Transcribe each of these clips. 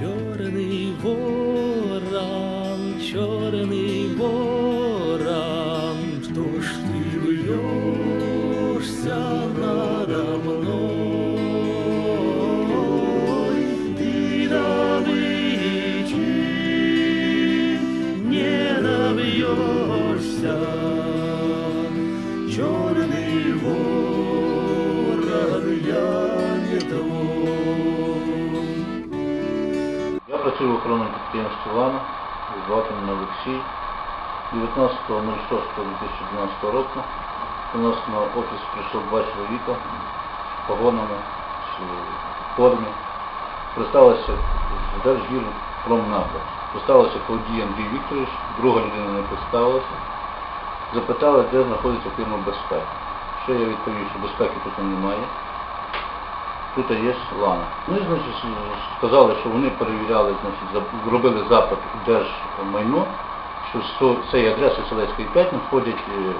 Чорний ворон, чорний ворон, Працюю в охоронному «Лана», звати мене Олексій. 19.06.2012 року у нас на офіс прийшло два чоловіка з погонами, в формі. Представилася Держгір промнагляд. Представилася Клавдій Андрій Вікторович, друга людина не представилася. Запитали, де знаходиться фірма безпеки. Що я відповів, що безпеки тут немає тут є лана. Ну і значить, сказали, що вони перевіряли, значить, зробили запит у держмайно, що з цієї адреси Селецької 5 надходять, е,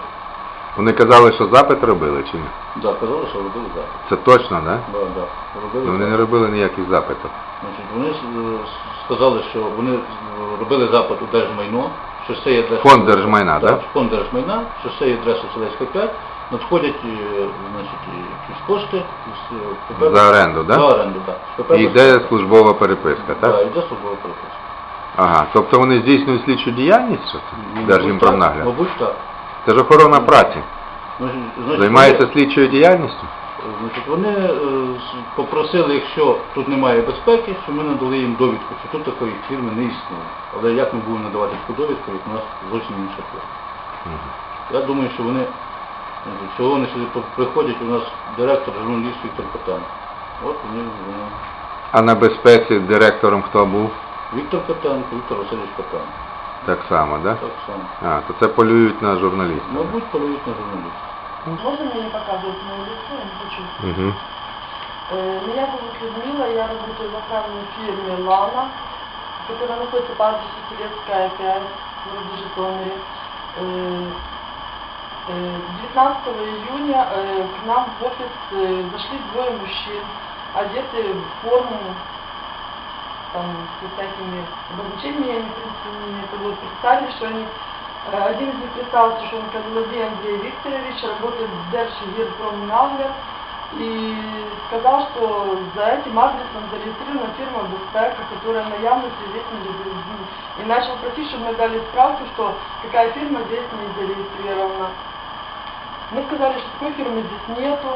Вони казали, що запит робили чи ні? да, казали, що робили запит. Це точно, да? Да, да, робили Ну, Вони не робили ніяких запитів. Значить, вони е, сказали, що вони е, робили запит у держмайно, що з цієї адреси... Фонд держмайна, да? Так, фонд держмайна, що з цієї адреси Селецька 5 надходять значить, кошти з е, За оренду, да? За оренду, так. з І йде службова переписка, Так, так? йде службова переписка. Ага. Тобто вони здійснюють слідчу діяльність, що це? Мабуть, так, Мабуть, так. Це ж охорона праці. Значить, значить, Займається вони, слідчою діяльністю? значить, вони е, з- попросили, якщо тут немає безпеки, що ми надали їм довідку, що тут такої фірми не існує. Але як ми будемо надавати таку довідку, як у нас зовсім інша фірма. Я думаю, що вони, значить, що вони сюди по- приходять, у нас директор журналіст Віктор Котан. От вони, вони. А на безпеці директором хто був? Віктор Котенко, Віктор Васильович Котан. Так само, да? Так само. А, то це полюють на журналістів. Мабуть, полюють на журналістів. Можно мне не показывать мое лицо? Я не хочу. Угу. Э, Меня зовут Людмила, я работаю в охранной фирме «Лана», которая находится по адресу Советская 5 в городе Житомире. Э, э, 19 июня э, к нам в офис э, зашли двое мужчин, одетые в форму, там, с всякими обозначениями, в принципе, не это вот представили, что они Э, Один из них представился, что он Козлодей Андрей Викторович, работает в Держгирпромнагляд, и сказал, что за этим адресом зарегистрирована фирма Беспека, которая на явности здесь не зарегистрирована. И начал просить, чтобы мы дали справку, что какая фирма здесь не зарегистрирована. Мы сказали, что такой фирмы здесь нету.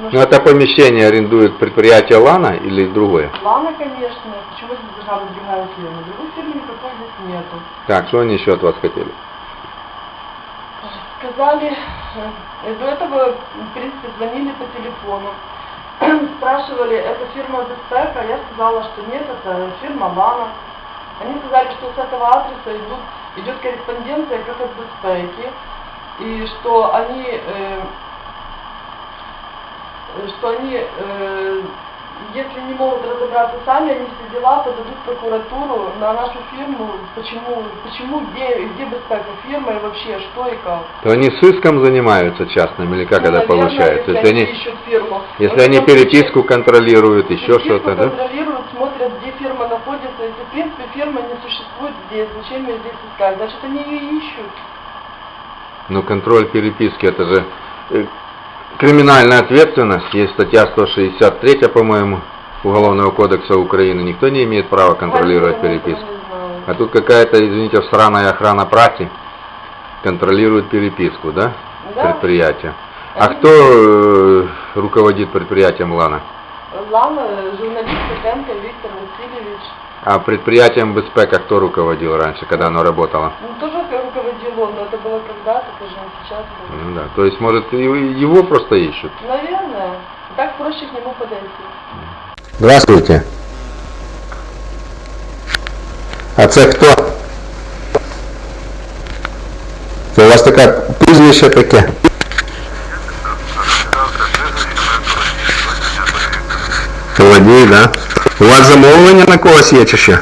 Но Ну, что- это помещение арендует предприятие Лана или другое? Ладно, конечно, почему здесь должна быть другая фирма? Другой фирмы никакой здесь нету. Так, что они еще от вас хотели? Сказали, э, до этого, в принципе, звонили по телефону, спрашивали, это фирма Беспека, я сказала, что нет, это фирма Лана. Они сказали, что с этого адреса идут, идет корреспонденция как от Беспеки, и что они, э, э, что они, э, если не могут разобраться сами, они все дела подадут в прокуратуру на нашу фирму, почему, почему, где, где Беспека фирма и вообще, что и как. То они сыском занимаются частным или как Ну, это наверное, получается? Если они, ищут фирму. если Вот они там переписку контролируют, еще переписку что-то, да? контролируют, смотрят, где фирма находится. Если, в принципе, фирма не существует здесь, зачем ее здесь искать? Значит, они ее ищут. Ну, контроль переписки, это же э, криминальная ответственность. Есть статья 163, по-моему, Уголовного кодекса Украины. Никто не имеет права контролировать переписку. А тут какая-то, извините, сраная охрана прати контролирует переписку, да? Да. Предприятия. А кто э, руководит предприятием Лана? Лана, журналист Петенко Виктор Васильевич. А предприятием Беспека кто руководил раньше, когда оно работало? Ну, тоже руководил он, но это было когда-то, это же не сейчас было. Ну да. То есть, может, и его просто ищут? Наверное. Так проще к нему подойти. Здравствуйте. А це хто? Це у вас таке прізвище таке? Володій, да? У вас замовлення на когось є чи що?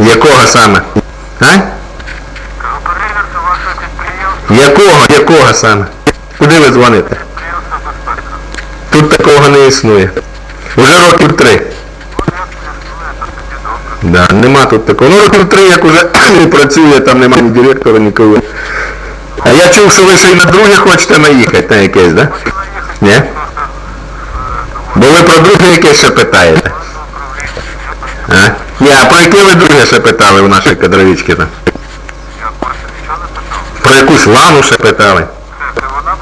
Якого саме? А? Якого? Якого саме? Куди ви дзвоните? Тут такого не існує. Уже років три. Да, нема тут такого. Ну років три, як уже не працює, там немає ні директора, нікого. А я чув, що ви ще й на друге хочете наїхати на якесь, да? Ні? Якесь ще питаєте. А? Ні, а про яке ви друге ще питали у нашій кадровічки там? Про якусь лану ще питали. Це вона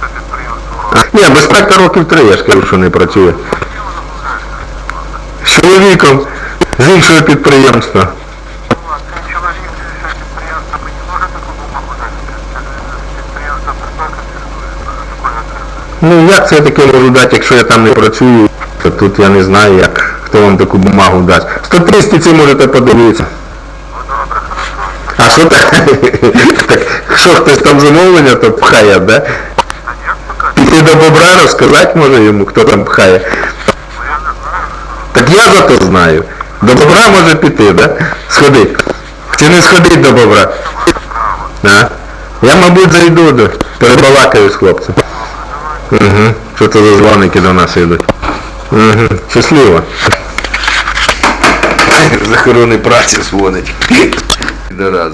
це підприємство. А, ні, безпека років три, я ж кажу, що не працює. З чоловіком з іншого підприємства. Цей чоловік, це підприємство, мені може таку бумагу дати? Це підприємство безпеки фіксує такою адресою. Ну як це таке можу дати, якщо я там не працюю? То тут я не знаю, як хто вам таку бумагу дасть. В статистиці можете подивитися. А що так? так що хтось там замовлення, то пхає, да? Піти до бобра розказати може йому, хто там пхає. Так я зато знаю. До бобра може піти, да? Сходи. Чи не сходить до бобра? А? Я, мабуть, зайду перебалакаю з хлопцем. Угу. Це за дзвоники до нас йдуть? Угу. Щасливо. З охорони праці дзвонить. До раз.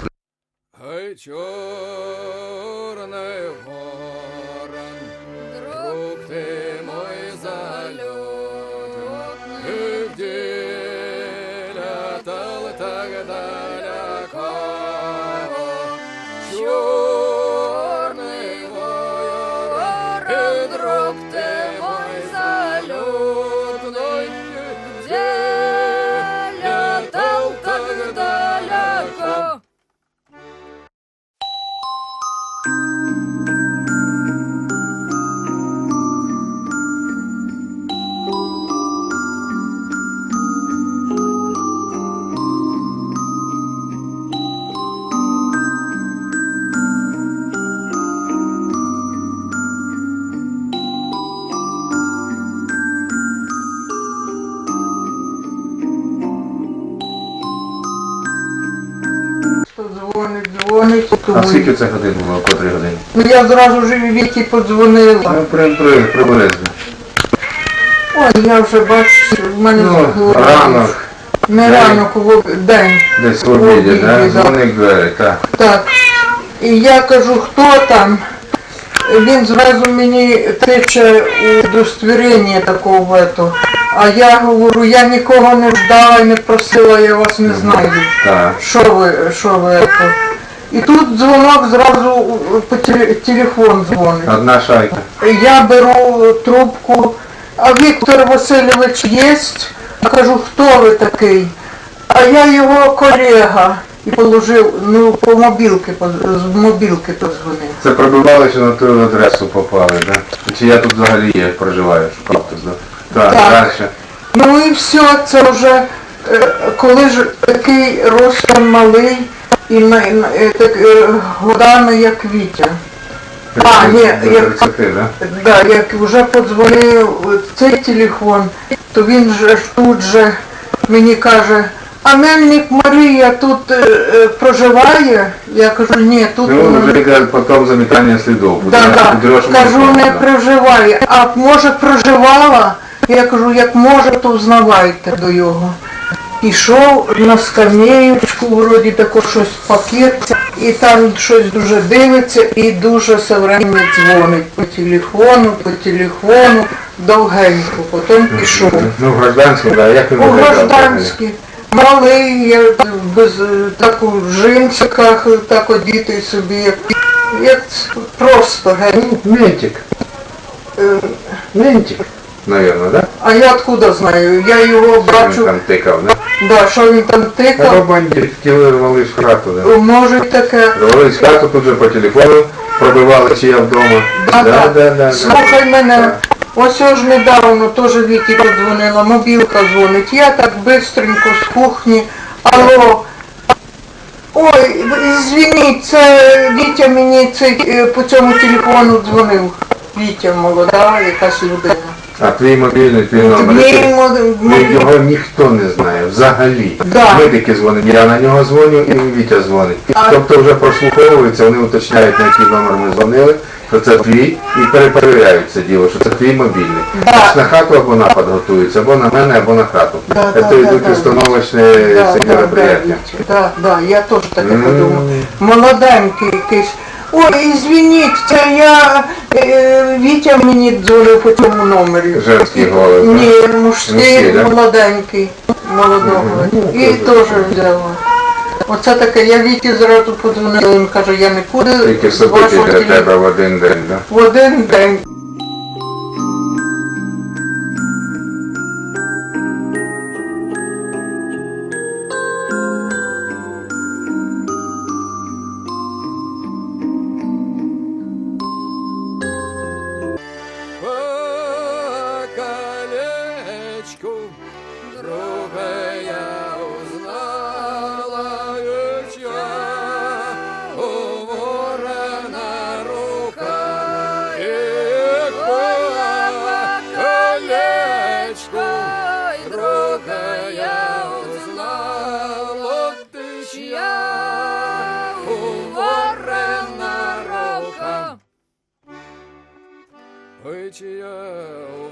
Ворон, друг А скільки це годин було, о котрій годині? Ну я зразу вже Віті подзвонила. Ну, при, при, приблизно. Ой, я вже бачу, в мене Ну, голова. ранок, Не день. ранок, в день. десь в обіді, да? да. Дзвоник двері, так. Так. І я кажу, хто там? Він зразу мені тиче удостовірення такого в ету. А я говорю, я нікого не ждала і не просила, я вас не знаю. Так. Що ви, що ви ето? І тут дзвонок зразу по теле- телефон дзвонить. Одна шайка. Я беру трубку, а Віктор Васильович є? Кажу, хто ви такий? А я його колега. І положив, ну, по мобілки, по- з мобілки позвонив. Це пробивалося на ту адресу попали, да? Чи я тут взагалі є, проживаю, шукав тут, да? Так, Так. далі. Ну і все, це вже, е, коли ж такий ростом малий і на, на, так, е, годами як Вітя. А, ні, як да? Як вже подзвонив цей телефон, то він же ж тут же мені каже, а Мельник Марія тут е, е, проживає? Я кажу, ні, тут Ну, вона потім замітання слідов. да, да. кажу, не да. проживає. А може проживала? Я кажу, як може, то взнавайте до його. Пішов на скамеєчку, вроді тако щось пакет, і там щось дуже дивиться і дуже все время дзвонить по телефону, по телефону, довгенько, потім пішов. Ну, гражданський, да, як він У гражданській, малий, я без так у джинсиках, так одітий собі, як, просто геть. Ментик. Е, Ментик. Наверно, да? А я откуда знаю? Я його Що він бачу, там тикав, да? да, що він там тикав, бандит, хотіли рвали з хату, да? може таке. Рвали з хату, тут же по телефону пробивали, чи я вдома. Да, да. да, да. Слухай мене, ось ж недавно теж Віті подзвонила, мобілка дзвонить. Я так бистренько з кухні. Алло. Ой, звініть, це Вітя мені цей, е, по цьому телефону дзвонив. Вітя молода, якась людина. А твій мобільний, твій номер. Мій мо- Його ніхто не знає взагалі. Да. Ми тільки дзвонимо. Я на нього дзвоню і Вітя дзвонить. А- Тобто вже прослуховується, вони уточняють, на який номер ми дзвонили, що це твій, і перепровіряють це діло, що це твій мобільний. Да. Аж на хату або напад готується, або на мене, або на хату. Да, це да, да, йдуть да. установочні Да, да, да, мероприятия. Вітя, да, да, я теж таке М. подумав. Молоденький якийсь. Ой, извините, це я е, Вітя мені дзвонив по цьому номері. Женський голос. Ні, Мужський, мужський, да? молоденький, молодого. І теж взяла. Оце таке, я Віті зразу подзвонила, він каже, я нікуди Тільки з собити вашого для телефону тебе в один день, да? в один день. Ой, чия